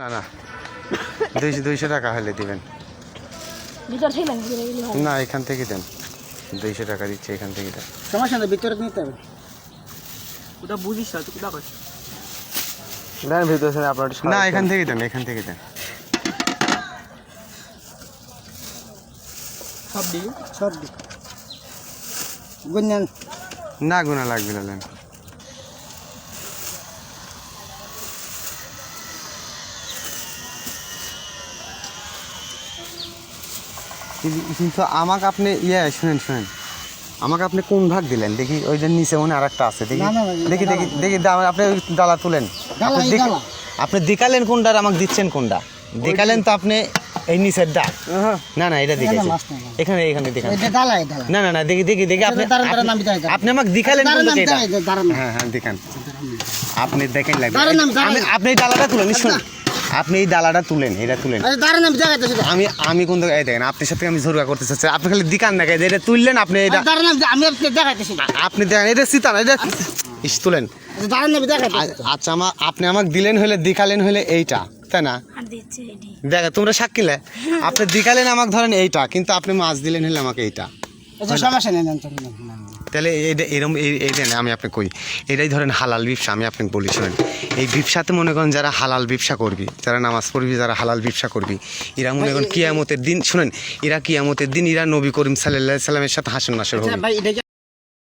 না না। দুইশো দুইশো টাকা হলে দিবেন। না এখান থেকে দেন। দুইশো টাকা দিচ্ছে এখান থেকে দেন। সমস্যা নেই ভিতরে নিতে হবে। ওটা বুঝিস না তুই কোথা দেন ভিতরে আপনার না এখান থেকে দেন এখান থেকে দেন। সব দিই সব দিক গুঞ্জন না গুণা লাগবে না কিন্তু- আমাকে আপনি ইয়ে শুনেন শুনেন। আমাকে আপনি কোন ভাগ দিলেন? দেখি ওই যে নিচে মনে আর একটা আছে। দেখি দেখি দেখি দেখি আপনি ওই ডালা তুলেন। আপনি দেখালেন কোনটা আর আমাকে দিচ্ছেন কোনটা? দেখালেন তো আপনি এই নিচের ডা না না এটা না। এখানে এখানে দেখান। না না না দেখি দেখি দেখি আপনি আপনি- আমাকে দেখালেন। হ্যাঁ হ্যাঁ দেখান। আপনি দেখেন লাগবে। আপনি ডালাটা তুলেন শুনুন। আপনি এই দালাটা তুলেন এটা তুলেন। দাঁড়ান আমি দেখাইতেছি তো। আমি আমি কোন জায়গায় দেখেন আপনার সাথে আমি ঝরুয়া করতে চাচ্ছি আপনি খালি দিকান না গায়ে এটা তুললেন আপনি এটা দাঁড়ান আমি- আমি আপনাকে দেখাইতেছি তো। আপনি দেখেন এটা সীতা না এটা ইস তুলেন। আরে দাঁড়ান আমি দেখাইতেছি আ- আচ্ছা আমা আপনি আমাকে দিলেন হলে দেখালেন হলে এইটা তাই না? আর দিচ্ছে দেখো তোমরা সাক্ষীলে আপনি দেখালেন আমাকে ধরেন এইটা কিন্তু আপনি মাছ দিলেন হলে আমাকে এইটা। আচ্ছা সমস্যা নেই নেন। তাহলে এরম এই- এইটা না আমি আপনি কই এটাই ধরেন হালাল ব্যবসা আমি আপনি বলি শোনেন। এই ব্যবসাতে মনে করেন যারা হালাল ব্যবসা করবি যারা নামাজ পড়বি যারা হালাল ব্যবসা করবি এরা মনে করেন কিয়ামতের দিন শুনেন এরা কিয়ামতের দিন এরা নবী করিম সাল্লাহ সাল্লামের সাথে হাসন নাসর আচ্ছা হবে।